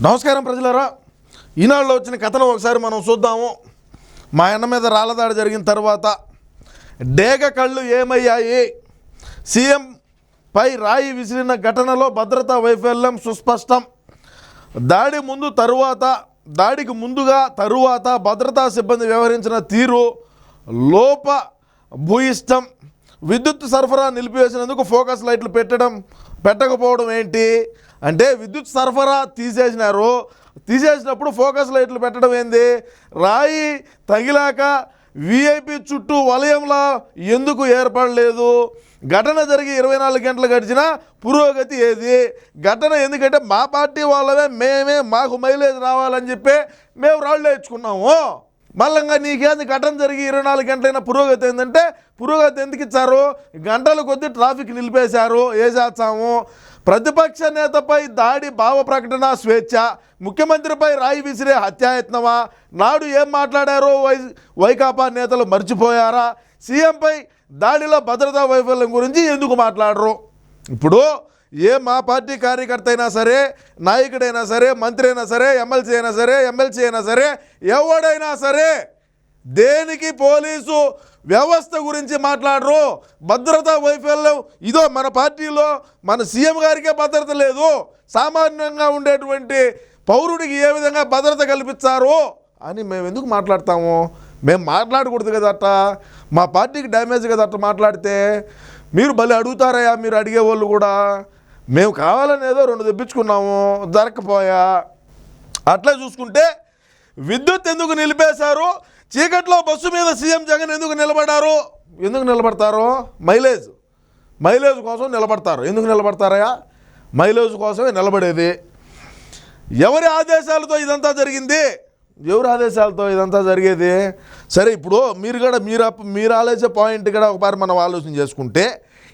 నమస్కారం ప్రజలారా. ఈనాడులో వచ్చిన కథను ఒకసారి మనం చూద్దాము. మా అన్న మీద రాళ్ళదాడి జరిగిన తర్వాత డేగ కళ్ళు ఏమయ్యాయి? సీఎం పై రాయి విసిరిన ఘటనలో భద్రతా వైఫల్యం సుస్పష్టం. దాడి ముందు తరువాత దాడికి ముందుగా తరువాత భద్రతా సిబ్బంది వ్యవహరించిన తీరు లోప భూయిష్టం. విద్యుత్ సరఫరా నిలిపివేసినందుకు ఫోకస్ లైట్లు పెట్టడం పెట్టకపోవడం ఏంటి అంటే విద్యుత్ సరఫరా తీసేసినారు. తీసేసినప్పుడు ఫోకస్ లైట్లు పెట్టడం ఏంది? రాయి తగిలాక విఐపి చుట్టూ వలయంలా ఎందుకు ఏర్పడలేదు? ఘటన జరిగి ఇరవై నాలుగు గంటలు గడిచిన పురోగతి ఏది? ఘటన ఎందుకంటే మా పార్టీ వాళ్ళమే మేమే మాకు మైలేజ్ రావాలని చెప్పి మేము రాళ్ళు వేయించుకున్నాము మళ్ళంగా నీకేంది ఘటన జరిగి ఇరవై నాలుగు గంటలైన పురోగతి ఏంటంటే పురోగతి ఎందుకు ఇచ్చారు? గంటల కొద్దీ ట్రాఫిక్ నిలిపేశారు వేసేస్తాము ప్రతిపక్ష నేతపై దాడి భావ ప్రకటన స్వేచ్ఛ ముఖ్యమంత్రిపై రాయి విసిరే హత్యాయత్నమా? నాడు ఏం మాట్లాడారో వై వైకాపా నేతలు మర్చిపోయారా? సీఎంపై దాడిలో భద్రతా వైఫల్యం గురించి ఎందుకు మాట్లాడరు? ఇప్పుడు ఏ మా పార్టీ కార్యకర్త అయినా సరే నాయకుడైనా సరే మంత్రి అయినా సరే ఎమ్మెల్సీ అయినా సరే ఎమ్మెల్సీ అయినా సరే ఎవడైనా సరే దేనికి పోలీసు వ్యవస్థ గురించి మాట్లాడరు భద్రతా వైఫల్యం ఇదో మన పార్టీలో మన సీఎం గారికే భద్రత లేదు. సామాన్యంగా ఉండేటువంటి పౌరుడికి ఏ విధంగా భద్రత కల్పించారు అని మేము ఎందుకు మాట్లాడతాము? మేము మాట్లాడకూడదు కదా అట్ట? మా పార్టీకి డ్యామేజ్ కదా అట్ట మాట్లాడితే మీరు భలే అడుగుతారయ్యా మీరు అడిగే వాళ్ళు కూడా. మేము కావాలని ఏదో రెండు తెప్పించుకున్నాము దొరకపోయా అట్లా చూసుకుంటే విద్యుత్ ఎందుకు నిలిపేశారు? చీకట్లో బస్సు మీద సీఎం జగన్ ఎందుకు నిలబడారు ఎందుకు నిలబడతారు? మైలేజ్. మైలేజ్ కోసం నిలబడతారు. ఎందుకు నిలబడతారయ్యా మైలేజ్ కోసమే నిలబడేది. ఎవరి ఆదేశాలతో ఇదంతా జరిగింది? ఎవరి ఆదేశాలతో ఇదంతా జరిగేది? సరే ఇప్పుడు మీరు కూడా మీరు మీరు ఆలోచే పాయింట్ కూడా ఒకసారి మనం ఆలోచన చేసుకుంటే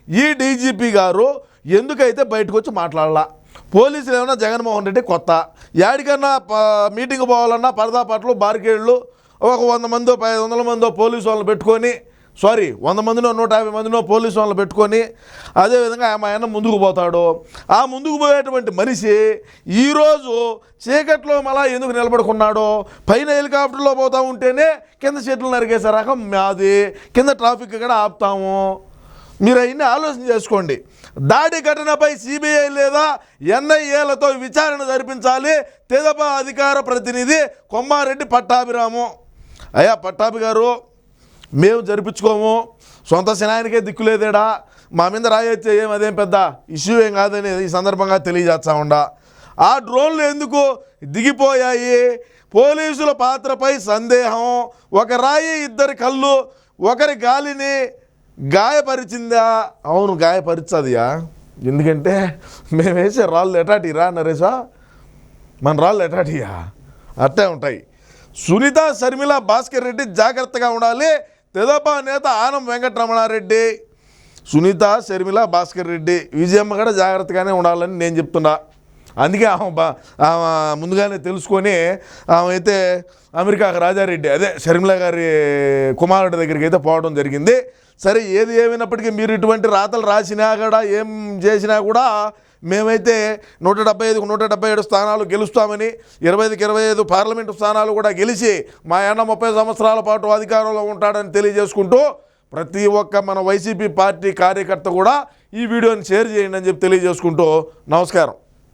ఈ డీజీపీ గారు ఎందుకైతే బయటకు వచ్చి మాట్లాడాల? పోలీసులు ఏమన్నా జగన్మోహన్ రెడ్డి కొత్త? యాడికన్నా మీటింగ్ పోవాలన్నా పరదా పట్లు బార్కేడ్లు ఒక వంద మందో పది వందల మందో పోలీసు వాళ్ళని పెట్టుకొని సారీ వంద మందినో నూట యాభై మందినో పోలీసు వాళ్ళని పెట్టుకొని అదేవిధంగా ఆమె ఆయన ముందుకు పోతాడు. ఆ ముందుకు పోయేటువంటి మనిషి ఈరోజు చీకట్లో మళ్ళా ఎందుకు నిలబడుకున్నాడో పైన హెలికాప్టర్లో పోతా ఉంటేనే కింద చెట్లు నరికేసే రకం మాది. కింద ట్రాఫిక్ కూడా ఆపుతాము. మీరు అవన్నీ ఆలోచన చేసుకోండి. దాడి ఘటనపై సిబిఐ లేదా ఎన్ఐఏలతో విచారణ జరిపించాలి. తెదప అధికార ప్రతినిధి కొమ్మారెడ్డి పట్టాభిరాము. అయ్యా పట్టాభి గారు మేము జరిపించుకోము. సొంత శనానికే దిక్కులేదేడా మా మీద రాయొచ్చే ఏం? అదేం పెద్ద ఇష్యూ ఏం కాదని ఈ సందర్భంగా తెలియజేస్తా ఉండా. ఆ డ్రోన్లు ఎందుకు దిగిపోయాయి? పోలీసుల పాత్రపై సందేహం. ఒక రాయి ఇద్దరి కళ్ళు ఒకరి గాలిని గాయపరిచిందా? అవును గాయపరిచదియా. ఎందుకంటే మేము వేసే రాళ్ళు ఎటాటిరా నరేశా. మన రాళ్ళు ఎటాటియా? అట్టే ఉంటాయి. సునీత శర్మిల భాస్కర్ రెడ్డి జాగ్రత్తగా ఉండాలి. తెదపా నేత ఆనం వెంకటరమణారెడ్డి. సునీత శర్మిల భాస్కర్ రెడ్డి విజయమ్మ కూడా జాగ్రత్తగానే ఉండాలని నేను చెప్తున్నా. అందుకే ఆమె బా ఆమె ముందుగానే తెలుసుకొని ఆమె అయితే అమెరికాకు రాజారెడ్డి అదే షర్మిల గారి కుమారుడి దగ్గరికి అయితే పోవడం జరిగింది. సరే ఏది ఏమైనప్పటికీ మీరు ఇటువంటి రాతలు రాసినా కూడా ఏం చేసినా కూడా మేమైతే నూట డెబ్బై ఐదుకు నూట డెబ్బై ఏడు స్థానాలు గెలుస్తామని ఇరవై ఐదుకి ఇరవై ఐదు పార్లమెంటు స్థానాలు కూడా గెలిచి మా అన్న ముప్పై సంవత్సరాల పాటు అధికారంలో ఉంటాడని తెలియజేసుకుంటూ ప్రతి ఒక్క మన వైసీపీ పార్టీ కార్యకర్త కూడా ఈ వీడియోని షేర్ చేయండి అని చెప్పి తెలియజేసుకుంటూ నమస్కారం.